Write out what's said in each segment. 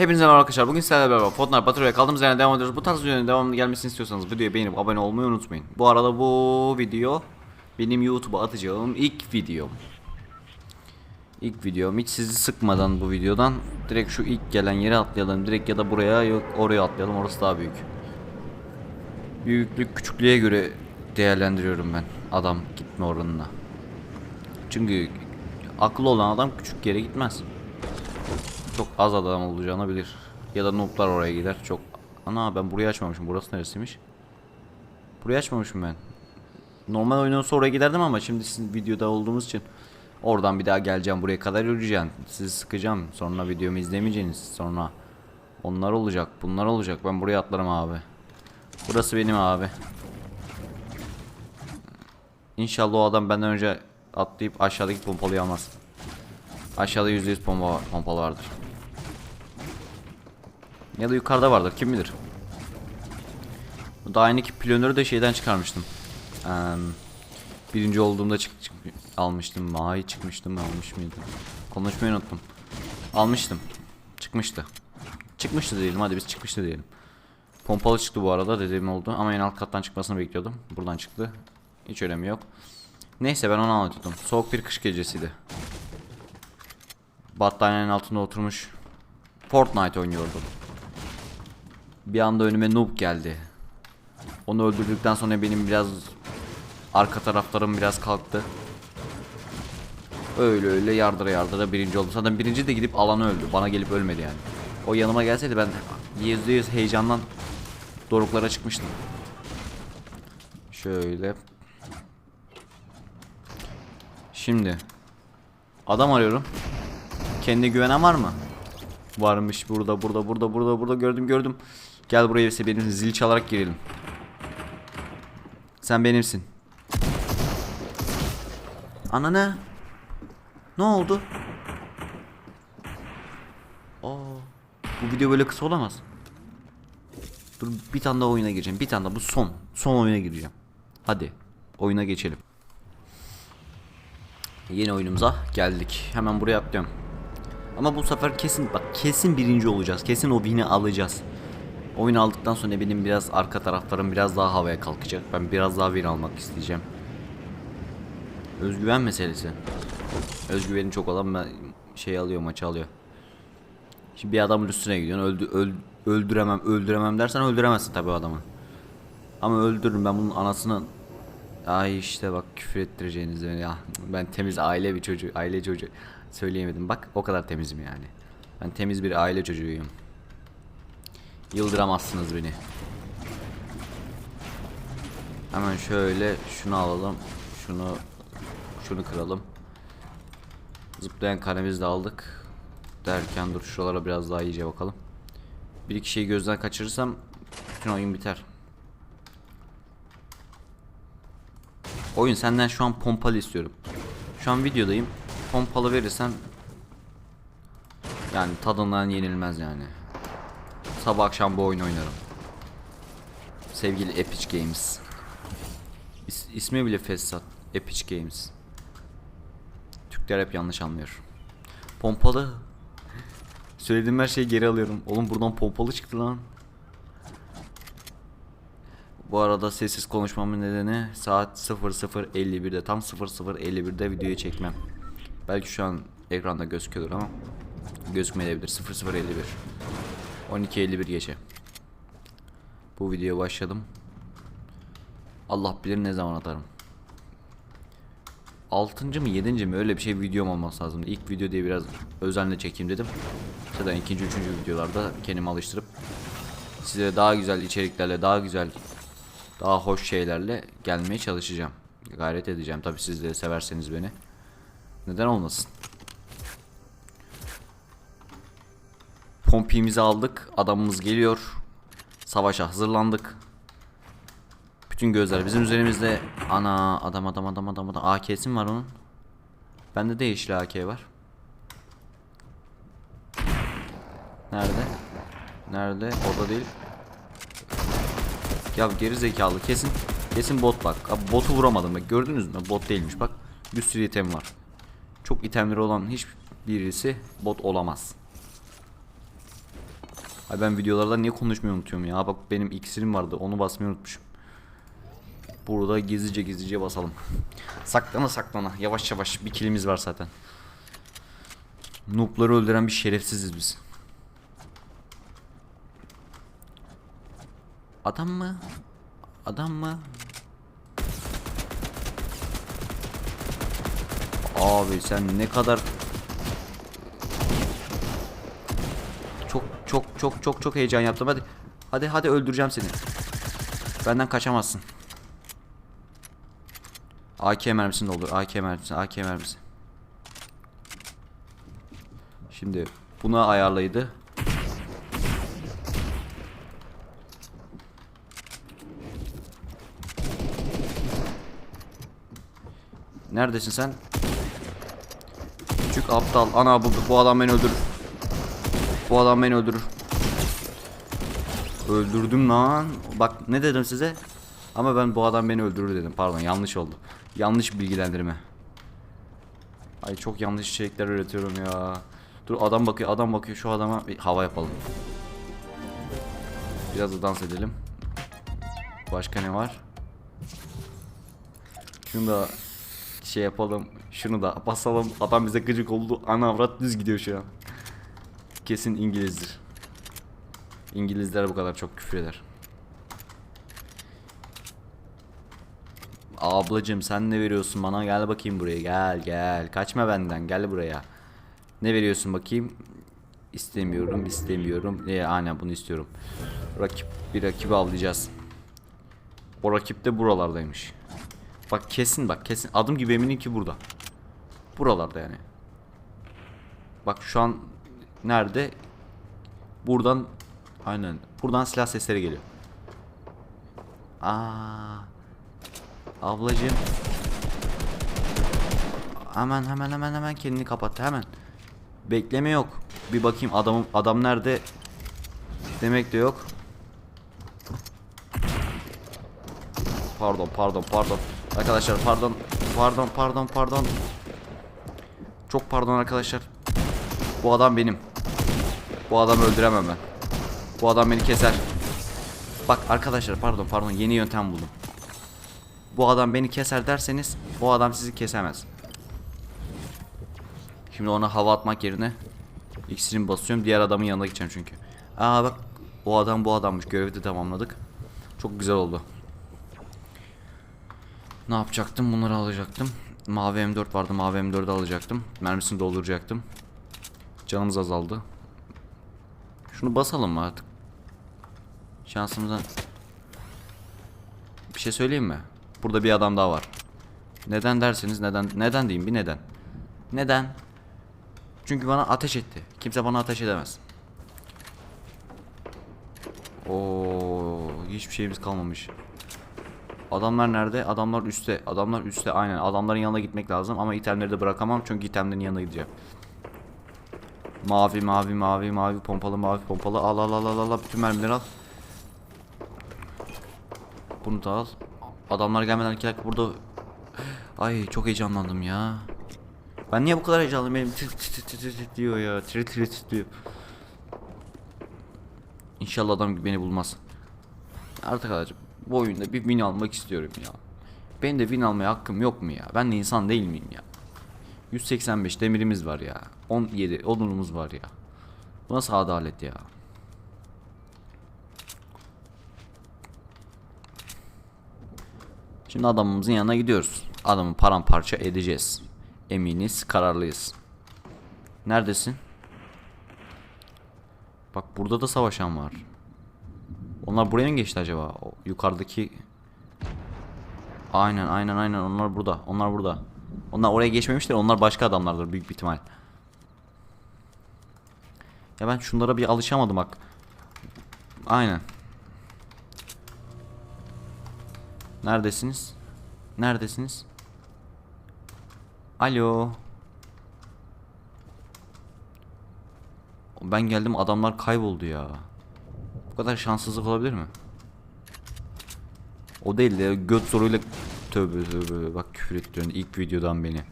Hepinize merhaba arkadaşlar. Bugün sizlerle beraber Fortnite Battle kaldığımız yerden devam ediyoruz. Bu tarz videonun devamlı gelmesini istiyorsanız videoyu beğenip abone olmayı unutmayın. Bu arada bu video benim YouTube'a atacağım ilk videom. İlk videom. Hiç sizi sıkmadan bu videodan direkt şu ilk gelen yere atlayalım. Direkt ya da buraya yok oraya atlayalım. Orası daha büyük. Büyüklük küçüklüğe göre değerlendiriyorum ben adam gitme oranına. Çünkü akıllı olan adam küçük yere gitmez. Çok az adam olacağını bilir. Ya da noob'lar oraya gider. Çok Ana ben burayı açmamışım. Burası neresiymiş? Burayı açmamışım ben. Normal oyun olsa oraya giderdim ama şimdi sizin videoda olduğumuz için oradan bir daha geleceğim. Buraya kadar yürüyeceğim. Sizi sıkacağım. Sonra videomu izlemeyeceksiniz. Sonra onlar olacak. Bunlar olacak. Ben buraya atlarım abi. Burası benim abi. İnşallah o adam benden önce atlayıp aşağıdaki pompalıyı almaz. Aşağıda %100 pompa pompalı vardır. Ya da yukarıda vardır kim bilir. Daha aynı ki planörü de şeyden çıkarmıştım. Eee, birinci olduğumda çık, çık almıştım. Mahi çıkmıştım almış mıydım? Konuşmayı unuttum. Almıştım. Çıkmıştı. Çıkmıştı diyelim hadi biz çıkmıştı diyelim. Pompalı çıktı bu arada dediğim oldu ama en alt kattan çıkmasını bekliyordum. Buradan çıktı. Hiç önemi yok. Neyse ben onu anlatıyordum. Soğuk bir kış gecesiydi. Battaniyenin altında oturmuş Fortnite oynuyordum. Bir anda önüme noob geldi. Onu öldürdükten sonra benim biraz arka taraflarım biraz kalktı. Öyle öyle yardıra yardıra birinci oldu. Zaten birinci de gidip alanı öldü. Bana gelip ölmedi yani. O yanıma gelseydi ben yüzde yüz heyecandan doruklara çıkmıştım. Şöyle. Şimdi. Adam arıyorum. Kendi güvenen var mı? Varmış burada burada burada burada burada gördüm gördüm. Gel buraya ise benim zil çalarak girelim. Sen benimsin. Ana ne? Ne oldu? Aa, bu video böyle kısa olamaz. Dur bir tane daha oyuna gireceğim. Bir tane daha bu son. Son oyuna gireceğim. Hadi oyuna geçelim. Yeni oyunumuza geldik. Hemen buraya atlıyorum. Ama bu sefer kesin bak kesin birinci olacağız. Kesin o win'i alacağız. Oyunu aldıktan sonra benim biraz arka taraflarım biraz daha havaya kalkacak. Ben biraz daha win almak isteyeceğim. Özgüven meselesi. Özgüveni çok olan şey alıyor maçı alıyor. Şimdi bir adamın üstüne gidiyorsun. Öldü, öl, öldüremem öldüremem dersen öldüremezsin tabii adamı. Ama öldürürüm ben bunun anasını Ay işte bak küfür ettireceğiniz ya. Ben temiz aile bir çocuğu, aile çocuğu söyleyemedim. Bak o kadar temizim yani. Ben temiz bir aile çocuğuyum. Yıldıramazsınız beni. Hemen şöyle şunu alalım. Şunu şunu kıralım. Zıplayan kalemizi de aldık. Derken dur şuralara biraz daha iyice bakalım. Bir iki şeyi gözden kaçırırsam bütün oyun biter. Oyun senden şu an pompalı istiyorum. Şu an videodayım. Pompalı verirsen yani tadından yenilmez yani. Sabah akşam bu oyunu oynarım. Sevgili Epic Games. İs ismi bile fesat. Epic Games. Türkler hep yanlış anlıyor. Pompalı. Söylediğim her şeyi geri alıyorum. Oğlum buradan pompalı çıktı lan. Bu arada sessiz konuşmamın nedeni saat 00.51'de tam 00.51'de videoyu çekmem. Belki şu an ekranda gözüküyor ama gözükmeyebilir. 00.51 12.51 gece. Bu videoya başladım. Allah bilir ne zaman atarım. 6. mı 7. mi öyle bir şey videom olması lazım. İlk video diye biraz özenle çekeyim dedim. Zaten ikinci, üçüncü videolarda kendimi alıştırıp size daha güzel içeriklerle, daha güzel daha hoş şeylerle gelmeye çalışacağım. Gayret edeceğim. Tabi siz de severseniz beni. Neden olmasın? Pompimizi aldık. Adamımız geliyor. Savaşa hazırlandık. Bütün gözler bizim üzerimizde. Ana adam adam adam adam adam. AK'si mi var onun? Bende de yeşil AK var. Nerede? Nerede? Orada değil. Ya geri zekalı kesin kesin bot bak. Abi botu vuramadım bak gördünüz mü? Bot değilmiş bak. Bir sürü item var. Çok itemleri olan hiç birisi bot olamaz. Ay ben videolarda niye konuşmayı unutuyorum ya. Bak benim iksirim vardı. Onu basmayı unutmuşum. Burada gizlice gizlice basalım. Saklana saklana. Yavaş yavaş. Bir kilimiz var zaten. Noob'ları öldüren bir şerefsiziz biz. Adam mı? Adam mı? Abi sen ne kadar çok çok çok çok heyecan yaptım. Hadi hadi hadi öldüreceğim seni. Benden kaçamazsın. AK mermisini doldur. AK mermisi, AK mermisi. Şimdi buna ayarlaydı. Neredesin sen? Küçük aptal. Ana bu, bu adam beni öldürür. Bu adam beni öldürür. Öldürdüm lan. Bak ne dedim size? Ama ben bu adam beni öldürür dedim. Pardon yanlış oldu. Yanlış bilgilendirme. Ay çok yanlış içerikler üretiyorum ya. Dur adam bakıyor adam bakıyor şu adama bir hava yapalım. Biraz da dans edelim. Başka ne var? Şunu da şey yapalım. Şunu da basalım. Adam bize gıcık oldu. Ana avrat düz gidiyor şu an. Kesin İngilizdir. İngilizler bu kadar çok küfür eder. Ablacım sen ne veriyorsun bana? Gel bakayım buraya. Gel gel. Kaçma benden. Gel buraya. Ne veriyorsun bakayım? İstemiyorum, istemiyorum. E, aynen bunu istiyorum. Rakip bir rakibi avlayacağız. O rakip de buralardaymış. Bak kesin bak kesin adım gibi eminim ki burada. Buralarda yani. Bak şu an nerede? Buradan aynen. Buradan silah sesleri geliyor. Aa. Ablacığım. Hemen hemen hemen hemen kendini kapattı hemen. Bekleme yok. Bir bakayım adamım adam nerede? Demek de yok. Pardon pardon pardon. Arkadaşlar pardon. Pardon pardon pardon. Çok pardon arkadaşlar. Bu adam benim. Bu adamı öldüremem ben. Bu adam beni keser. Bak arkadaşlar pardon pardon yeni yöntem buldum. Bu adam beni keser derseniz bu adam sizi kesemez. Şimdi ona hava atmak yerine iksirini basıyorum. Diğer adamın yanına gideceğim çünkü. Aa bak o adam bu adammış. Görevi de tamamladık. Çok güzel oldu. Ne yapacaktım? Bunları alacaktım. Mavi M4 vardı. Mavi M4'ü alacaktım. Mermisini dolduracaktım. Canımız azaldı. Şunu basalım mı artık? Şansımızdan. Bir şey söyleyeyim mi? Burada bir adam daha var. Neden derseniz neden neden diyeyim bir neden. Neden? Çünkü bana ateş etti. Kimse bana ateş edemez. Oo, hiçbir şeyimiz kalmamış. Adamlar nerede? Adamlar üstte. Adamlar üstte aynen. Adamların yanına gitmek lazım ama itemleri de bırakamam çünkü itemlerin yanına gideceğim. Mavi mavi mavi mavi pompalı mavi pompalı al al al al al bütün mermileri al. Bunu da al. Adamlar gelmeden iki dakika burada Ay çok heyecanlandım ya. Ben niye bu kadar heyecanlıyım? Benim diyor ya. Diyor. İnşallah adam beni bulmaz. Arkadaşlar bu oyunda bir win almak istiyorum ya. Ben de win almaya hakkım yok mu ya? Ben de insan değil miyim ya? 185 demirimiz var ya. 17 odunumuz var ya. Bu nasıl adalet ya? Şimdi adamımızın yanına gidiyoruz. Adamı paramparça edeceğiz. Eminiz, kararlıyız. Neredesin? Bak burada da savaşan var. Onlar buraya mı geçti acaba? O yukarıdaki Aynen aynen aynen onlar burada. Onlar burada. Onlar oraya geçmemişler. Onlar başka adamlardır büyük bir ihtimal. Ya ben şunlara bir alışamadım bak. Aynen. Neredesiniz? Neredesiniz? Alo. Ben geldim adamlar kayboldu ya. Bu kadar şanssızlık olabilir mi? O değil de göt zoruyla tövbe tövbe bak küfür ettiriyorsun ilk videodan beni.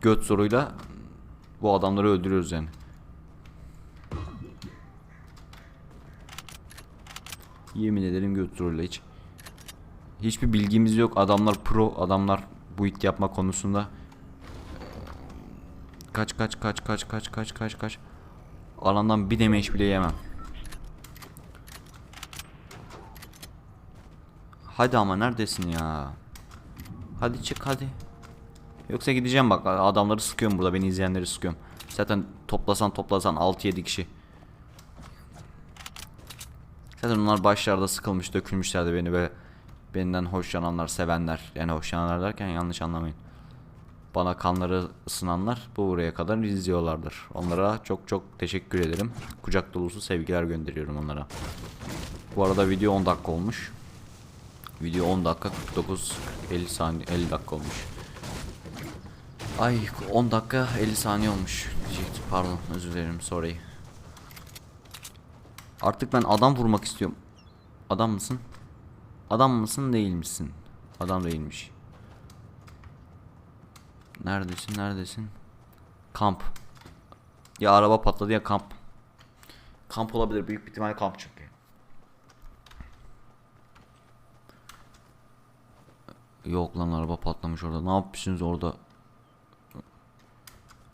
Göt zoruyla bu adamları öldürüyoruz yani. Yemin ederim götürürler hiç. Hiçbir bilgimiz yok. Adamlar pro, adamlar bu it yapma konusunda. Kaç kaç kaç kaç kaç kaç kaç kaç. Alandan bir demeç bile yemem. Hadi ama neredesin ya? Hadi çık hadi. Yoksa gideceğim bak adamları sıkıyorum burada beni izleyenleri sıkıyorum. Zaten toplasan toplasan 6-7 kişi. Zaten onlar başlarda sıkılmış dökülmüşlerdi beni böyle benden hoşlananlar sevenler yani hoşlananlar derken yanlış anlamayın. Bana kanları ısınanlar bu buraya kadar izliyorlardır. Onlara çok çok teşekkür ederim. Kucak dolusu sevgiler gönderiyorum onlara. Bu arada video 10 dakika olmuş. Video 10 dakika 49 50 saniye 50 dakika olmuş. Ay 10 dakika 50 saniye olmuş diyecektim. Pardon özür dilerim sorry. Artık ben adam vurmak istiyorum. Adam mısın? Adam mısın değil misin? Adam değilmiş. Neredesin neredesin? Kamp. Ya araba patladı ya kamp. Kamp olabilir büyük bir ihtimalle kamp çünkü. Yok lan araba patlamış orada. Ne yapmışsınız orada?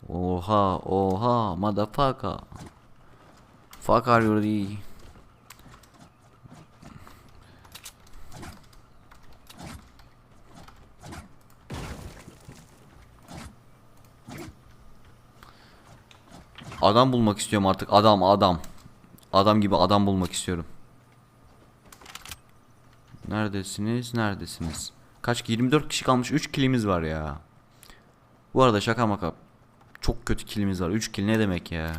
Oha oha motherfucker. Fuck are you really? Adam bulmak istiyorum artık. Adam adam. Adam gibi adam bulmak istiyorum. Neredesiniz? Neredesiniz? Kaç 24 kişi kalmış. 3 kilimiz var ya. Bu arada şaka maka. Çok kötü kilimiz var. 3 kill ne demek ya?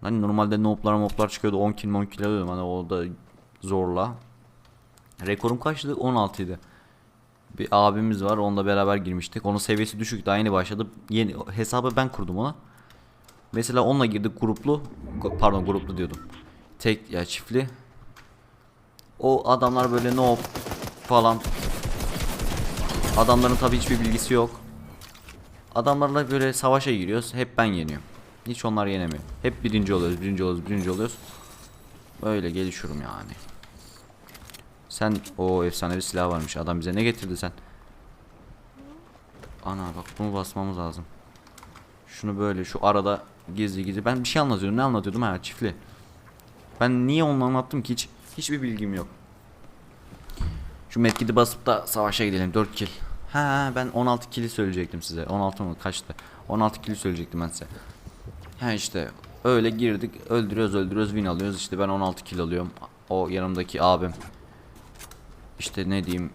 Hani normalde nooblar moblar çıkıyordu 10 kill 10 kill alıyordum hani o da zorla. Rekorum kaçtı? 16 idi. Bir abimiz var onunla beraber girmiştik. Onun seviyesi düşük daha yeni başladı. Yeni hesabı ben kurdum ona. Mesela onunla girdik gruplu. Pardon gruplu diyordum. Tek ya çiftli. O adamlar böyle noob falan. Adamların tabii hiçbir bilgisi yok. Adamlarla böyle savaşa giriyoruz. Hep ben yeniyorum. Hiç onlar yenemiyor. Hep birinci oluyoruz, birinci oluyoruz, birinci oluyoruz. Böyle gelişiyorum yani. Sen o efsanevi silah varmış. Adam bize ne getirdi sen? Ana bak bunu basmamız lazım. Şunu böyle şu arada gizli gizli. Ben bir şey anlatıyordum. Ne anlatıyordum ha çiftli. Ben niye onu anlattım ki hiç hiçbir bilgim yok. Şu medkidi basıp da savaşa gidelim 4 kill. Ha ben 16 kill'i söyleyecektim size. 16 mı kaçtı? 16 kill'i söyleyecektim ben size. Ha işte öyle girdik öldürüyoruz öldürüyoruz win alıyoruz işte ben 16 kill alıyorum. O yanımdaki abim işte ne diyeyim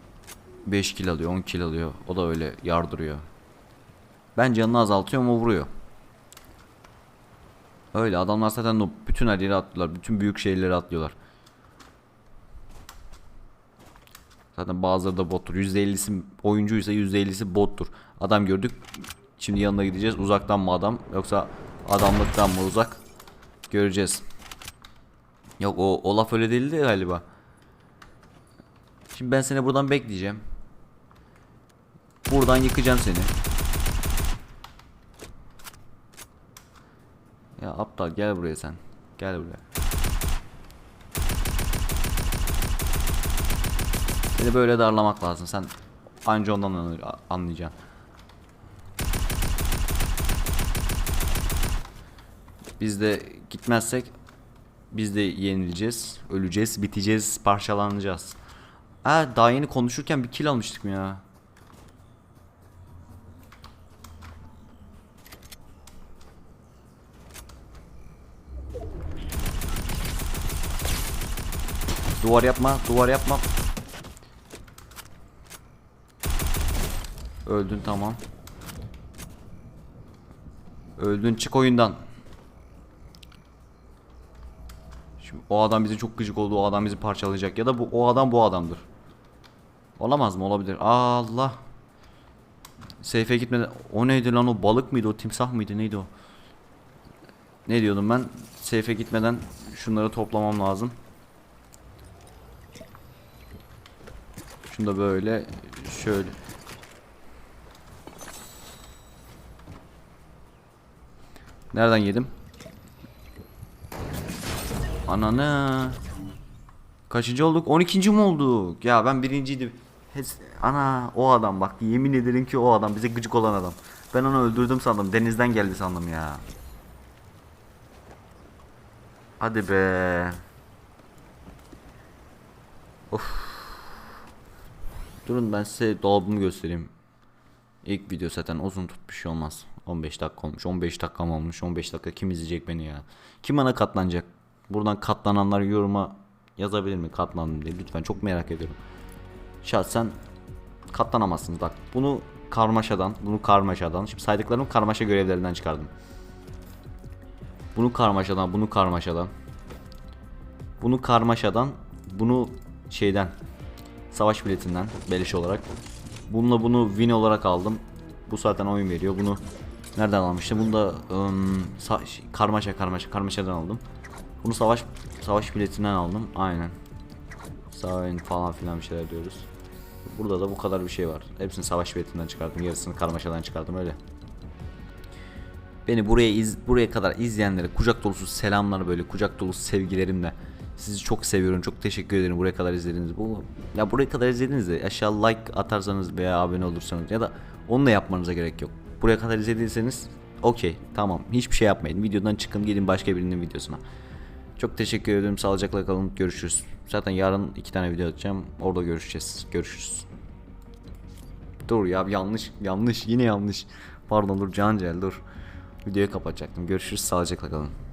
5 kill alıyor 10 kill alıyor. O da öyle yardırıyor. Ben canını azaltıyorum o vuruyor. Öyle adamlar zaten bütün her yere atlıyorlar. Bütün büyük şehirlere atlıyorlar. Zaten bazıları da bottur. %50'si oyuncuysa %50'si bottur. Adam gördük. Şimdi yanına gideceğiz. Uzaktan mı adam yoksa adamlıktan mı uzak? Göreceğiz. Yok o, o laf öyle değildi galiba. Şimdi ben seni buradan bekleyeceğim. Buradan yıkacağım seni. Ya aptal gel buraya sen. Gel buraya. Seni böyle darlamak lazım. Sen anca ondan anlay- anlayacaksın. Biz de gitmezsek biz de yenileceğiz, öleceğiz, biteceğiz, parçalanacağız. Ha daha yeni konuşurken bir kill almıştık mı ya? Duvar yapma, duvar yapma. Öldün tamam. Öldün çık oyundan. Şimdi o adam bizi çok gıcık oldu. O adam bizi parçalayacak ya da bu o adam bu adamdır. Olamaz mı? Olabilir. Allah. Seyfe gitmeden o neydi lan o balık mıydı o timsah mıydı neydi o? Ne diyordum ben? Seyfe gitmeden şunları toplamam lazım. Şunu da böyle şöyle Nereden yedim? Ananı. Kaçıncı olduk? 12. mi olduk? Ya ben birinciydim. Hes- Ana o adam bak yemin ederim ki o adam bize gıcık olan adam. Ben onu öldürdüm sandım. Denizden geldi sandım ya. Hadi be. Of. Durun ben size dolabımı göstereyim. İlk video zaten uzun tut bir şey olmaz. 15 dakika olmuş. 15 dakikam olmuş. 15 dakika kim izleyecek beni ya? Kim bana katlanacak? Buradan katlananlar yoruma yazabilir mi katlandım diye. Lütfen çok merak ediyorum. Şahsen katlanamazsınız. Bak bunu karmaşadan, bunu karmaşadan. Şimdi saydıklarım karmaşa görevlerinden çıkardım. Bunu karmaşadan, bunu karmaşadan. Bunu karmaşadan, bunu şeyden savaş biletinden beleş olarak. Bununla bunu win olarak aldım. Bu zaten oyun veriyor. Bunu nereden almıştım? Bunu da şey, karmaşa karmaşa karmaşadan aldım. Bunu savaş savaş biletinden aldım. Aynen. Savaşın falan filan bir şeyler diyoruz. Burada da bu kadar bir şey var. Hepsini savaş biletinden çıkardım. Yarısını karmaşadan çıkardım öyle. Beni buraya iz, buraya kadar izleyenlere kucak dolusu selamlar böyle kucak dolusu sevgilerimle. Sizi çok seviyorum. Çok teşekkür ederim buraya kadar izlediğiniz bu. Ya buraya kadar izlediğinizde aşağı like atarsanız veya abone olursanız ya da onu da yapmanıza gerek yok. Buraya kadar izlediyseniz okey tamam hiçbir şey yapmayın. Videodan çıkın gidin başka birinin videosuna. Çok teşekkür ederim. Sağlıcakla kalın. Görüşürüz. Zaten yarın iki tane video atacağım. Orada görüşeceğiz. Görüşürüz. Dur ya yanlış yanlış yine yanlış. Pardon dur Cancel dur. Videoyu kapatacaktım. Görüşürüz sağlıcakla kalın.